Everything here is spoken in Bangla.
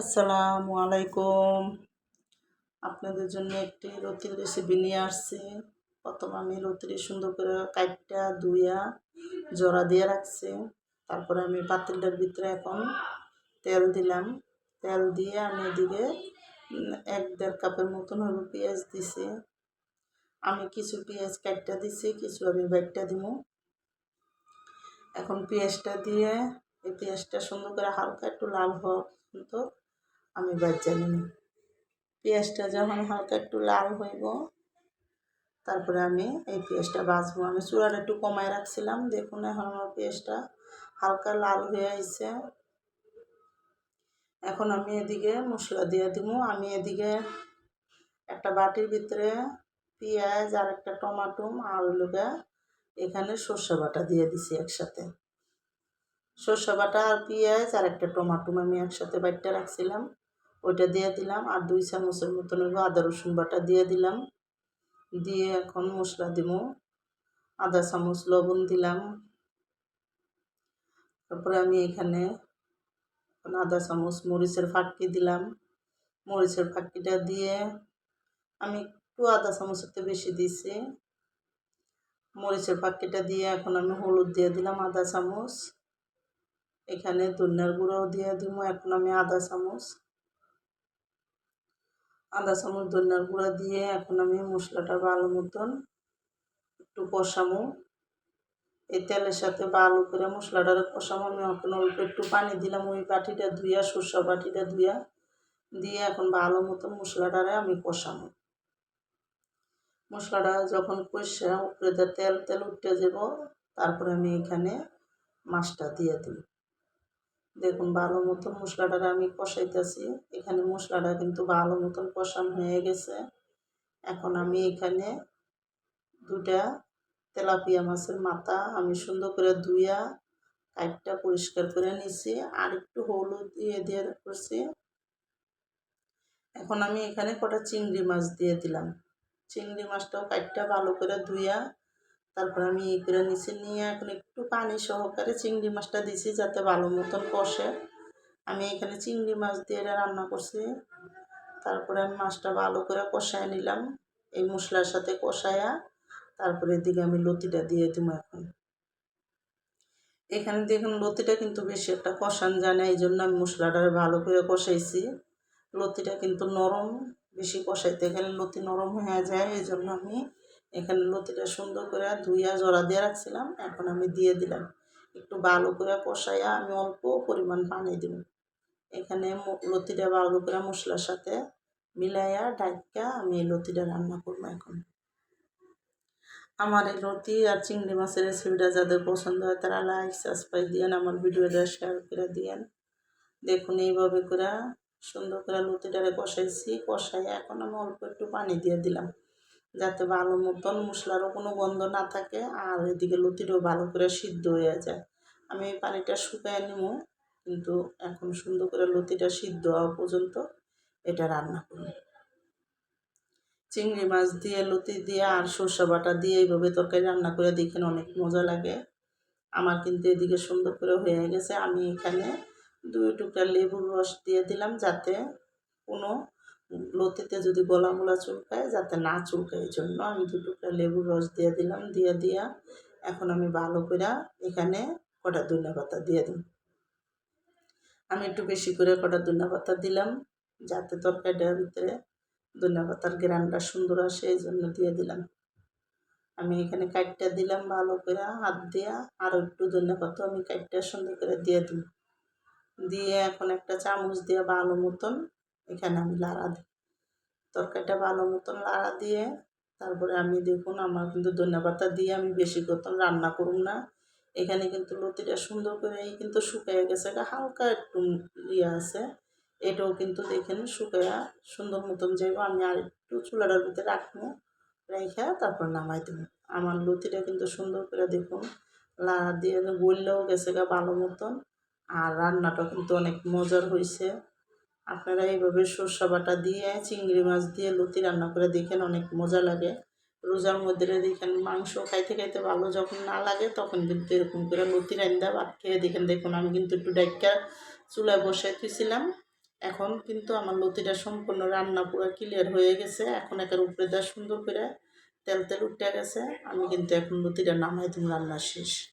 আসসালামু আলাইকুম। আপনাদের জন্য একটি রুটির রেসিপি নিয়ে আসছি। প্রথম আমি রুটির সুন্দর করে কাটটা ধুইয়া জড়া দিয়ে রাখছি। তারপরে আমি পাতিলটার ভিতরে এখন তেল দিলাম। তেল দিয়ে আমি এদিকে এক দেড় কাপের মতন হলো পেঁয়াজ দিছি। আমি কিছু পেঁয়াজ কাটটা দিছি, কিছু আমি বাইটটা দিব এখন পেঁয়াজটা দিয়ে, এই পেঁয়াজটা সুন্দর করে হালকা একটু লাল হওয়া পর্যন্ত আমি বাচ্চা নিব পেঁয়াজটা যখন হালকা একটু লাল হইব, তারপরে আমি এই পেঁয়াজটা বাছবো আমি চূড়াটা একটু কমায় রাখছিলাম, দেখুন এখন আমার পেঁয়াজটা হালকা লাল হয়ে আইছে। এখন আমি এদিকে মশলা দিয়ে দিব। আমি এদিকে একটা বাটির ভিতরে পেঁয়াজ আর একটা টমাটো আর লোকা এখানে সর্ষে বাটা দিয়ে দিছি একসাথে। সর্ষে বাটা আর পেঁয়াজ আর একটা টমাটো আমি একসাথে বাটটা রাখছিলাম। ওইটা দিয়ে দিলাম আর দুই চামচের মতন আদা, রসুন বাটা দিয়ে দিলাম। দিয়ে এখন মশলা দিব। আদা চামচ লবণ দিলাম। তারপরে আমি এখানে আদা চামচ মরিচের ফাঁকি দিলাম। মরিচের ফাঁকিটা দিয়ে আমি একটু আদা চামচের তো বেশি দিছি মরিচের ফাঁকিটা দিয়ে এখন আমি হলুদ দিয়ে দিলাম আদা চামচ। এখানে ধনিয়ার গুঁড়াও দিয়ে দিব। এখন আমি আদা চামচ। আদা, চামচ, ধনিয়ার গুঁড়া দিয়ে এখন আমি মশলাটা ভালো মতন একটু কষামো এই তেলের সাথে ভালো করে মশলাটার কষামো আমি এখন অল্প একটু পানি দিলাম, ওই বাটিটা ধুইয়া সর্ষা বাটিটা ধুইয়া দিয়ে এখন ভালো মতন মশলাটারে আমি কষামো মশলাটা যখন কষা, উপরে তেল তেল উঠতে যাব, তারপরে আমি এখানে মাছটা দিয়ে দিই দেখুন, ভালো মতন মশলাটা আমি কষাইতেছি। এখানে মশলাটা কিন্তু ভালো মতন কষানো হয়ে গেছে। এখন আমি এখানে দুটা তেলাপিয়া মাছের মাথা আমি সুন্দর করে ধুইয়া কাইটটা পরিষ্কার করে নিছি। আর একটু হলুদ দিয়ে দিয়ে করছি। এখন আমি এখানে কটা চিংড়ি মাছ দিয়ে দিলাম। চিংড়ি মাছটাও কাইটটা ভালো করে ধুইয়া তারপর আমি ই করে নিচে নিয়ে এখন একটু পানি সহকারে চিংড়ি মাছটা দিছি যাতে ভালো মতন কষে। আমি এখানে চিংড়ি মাছ দিয়ে রান্না করছি। তারপরে আমি মাছটা ভালো করে কষায় নিলাম, এই মশলার সাথে কষায়া। তারপরে এদিকে আমি লতিটা দিয়ে দিব এখন। এখানে দেখুন লতিটা কিন্তু বেশি একটা কষান যায় না, এই জন্য আমি মশলাটা ভালো করে কষাইছি। লতিটা কিন্তু নরম, বেশি কষাইতে গেলে লতি নরম হয়ে যায়, এই জন্য আমি এখানে লতিটা সুন্দর করে ধুইয়া জড়া দিয়ে রাখছিলাম, এখন আমি দিয়ে দিলাম। একটু ভালো করে কষাইয়া আমি অল্প পরিমাণ পানি দিব এখানে লতিটা ভালো করে মশলার সাথে মিলাইয়া ডাইকা আমি এই লতিটা রান্না করব এখন। আমার এই লতি আর চিংড়ি মাছের রেসিপিটা যাদের পছন্দ হয় তারা লাইক সাবস্ক্রাইব দিয়েন, আমার ভিডিওটা শেয়ার করে দিয়েন। দেখুন এইভাবে করে সুন্দর করে লতিটারে কষাইছি কষাই এখন আমি অল্প একটু পানি দিয়ে দিলাম। যাতে ভালো মতন মশলারও কোনো গন্ধ না থাকে আর এদিকে লতিটাও ভালো করে সিদ্ধ হয়ে যায়। আমি এই পানিটা শুকায় নিব কিন্তু এখন সুন্দর করে লতিটা সিদ্ধ হওয়া পর্যন্ত এটা রান্না করব। চিংড়ি মাছ দিয়ে, লতি দিয়ে আর সর্ষে বাটা দিয়ে এইভাবে তরকারি রান্না করে দেখেন অনেক মজা লাগে। আমার কিন্তু এদিকে সুন্দর করে হয়ে গেছে। আমি এখানে দুই টুকরা লেবুর রস দিয়ে দিলাম যাতে কোনো লতিতে যদি গলা মোলা চুলকায়, যাতে না চুলকায়, এই জন্য আমি দু টুকরা লেবুর রস দিয়ে দিলাম, দিয়ে দিয়া এখন আমি ভালো করে এখানে কটা ধনিয়া পাতা দিয়ে দিই আমি একটু বেশি করে কটা ধনিয়া পাতা দিলাম, যাতে তরকারিটার ভিতরে ধনিয়া পাতার গ্রানটা সুন্দর আসে, এই জন্য দিয়ে দিলাম। আমি এখানে কাটটা দিলাম ভালো করে, হাত দিয়া আরও একটু ধনিয়া পাতা আমি কাটটা সুন্দর করে দিয়ে দিই দিয়ে এখন একটা চামচ দিয়ে ভালো মতন এখানে আমি লাড়া দিই। তরকারিটা ভালো মতন লাড়া দিয়ে তারপরে আমি দেখুন আমার কিন্তু ধনিয়া পাতা দিয়ে আমি বেশি করতাম, রান্না করুন না। এখানে কিন্তু লতিটা সুন্দর করে এই কিন্তু শুকিয়ে গেছে হালকা একটু ইয়ে আছে। এটাও কিন্তু দেখেন শুকাইয়া সুন্দর মতন যাইব, আমি আর একটু চুলাটার ভিতরে রাখব, রেখে তারপর নামাই দেবো। আমার লতিটা কিন্তু সুন্দর করে দেখুন লাড়া দিয়ে গললেও গেছে গা ভালো মতন। আর রান্নাটা কিন্তু অনেক মজার হয়েছে আপনারা এইভাবে সর্ষা বাটা দিয়ে, চিংড়ি মাছ দিয়ে, লতি রান্না করে দেখেন অনেক মজা লাগে। রোজার মধ্যে দেখেন মাংস খাইতে খাইতে ভালো যখন না লাগে, তখন কিন্তু এরকম করে লতি রান্দা ভাত খেয়ে দেখেন, দেখুন আমি কিন্তু একটু ডাইকা চুলায় বসে দিয়েছিলাম এখন কিন্তু আমার লতিটা সম্পূর্ণ রান্না পুরো ক্লিয়ার হয়ে গেছে। এখন একের উপরে দেওয়া সুন্দর করে তেল তেল উঠে গেছে। আমি কিন্তু এখন লতিটা নামাই তুমি রান্না শেষ।